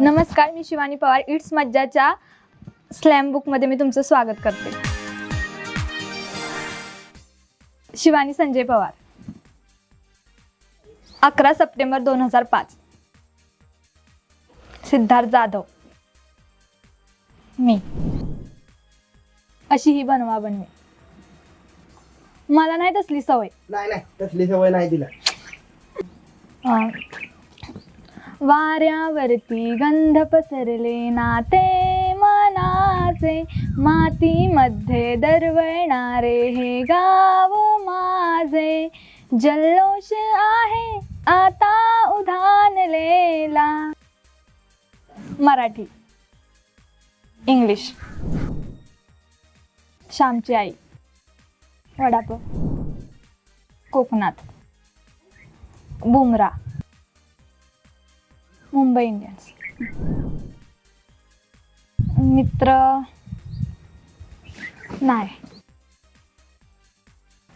नमस्कार मी शिवानी पवार. इट्स मज्जाच्या स्लॅम बुकमध्ये मी तुमचं स्वागत करते. शिवानी संजय पवार. अकरा सप्टेंबर दोन हजार पाच. सिद्धार्थ जाधव. मी. अशी ही बनवा बनवी. मला नाही तसली सवय. नाही नाही तसली सवय नाही तिला. अं, वाऱ्यावरती गंध पसरले नाते मनाचे. मातीमध्ये दरवळणारे हे गाव माझे. जल्लोष आहे आता उधानलेला. मराठी. इंग्लिश. श्यामची आई. वडापाव. कोकणात. बुमरा मुंबई इंडियन्स. मित्र नाही.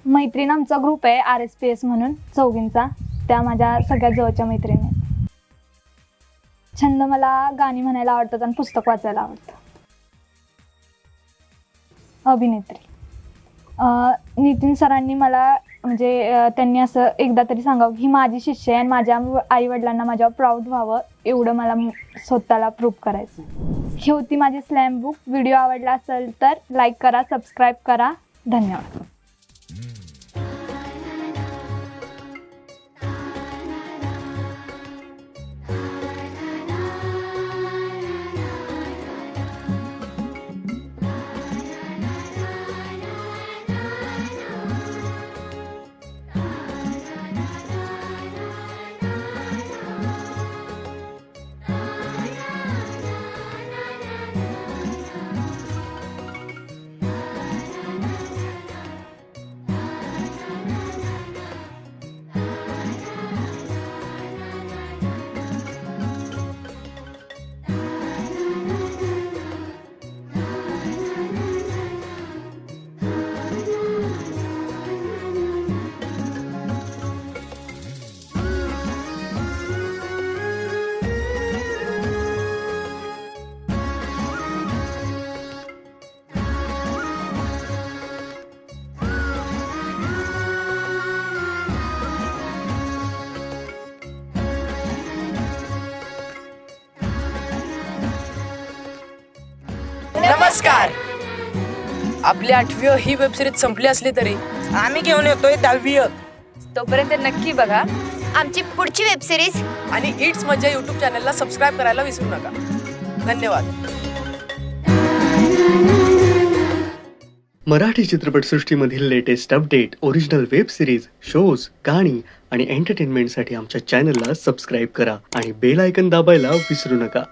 मैत्रीण आमचा ग्रुप आहे आर एस पी एस म्हणून चौघींचा. त्या माझ्या सगळ्यात जवळच्या मैत्रिणी. आहेत. छंद मला गाणी म्हणायला आवडतात आणि पुस्तक वाचायला आवडतं. अभिनेत्री. नितीन सरांनी मला म्हणजे त्यांनी असं एकदा तरी सांगावं की ही माझी शिष्य आहे आणि माझ्या आई वडिलांना माझ्यावर प्राऊड व्हावं एवढं मला स्वतःला प्रूव्ह करायचं ही होती माझी स्लॅम बुक व्हिडिओ आवडला असेल तर लाईक करा सबस्क्राईब करा. धन्यवाद. नमस्कार. आपली आठवी ही वेब सिरीज संपली असली तरी. आम्ही घेऊन येतोय दहावी तोपर्यंत नक्की बघा. आमची पुढची वेब सिरीज आणि इट्स मज्जा युट्यूब चॅनलला सबस्क्राईब करायला विसरू नका. धन्यवाद. Marathi चित्रपटसृष्टीमधील latest update original web series shows गाणी आणि एंटरटेनमेंटसाठी आमच्या चॅनलला सबस्क्राईब करा आणि बेल आयकन दाबायला विसरू नका.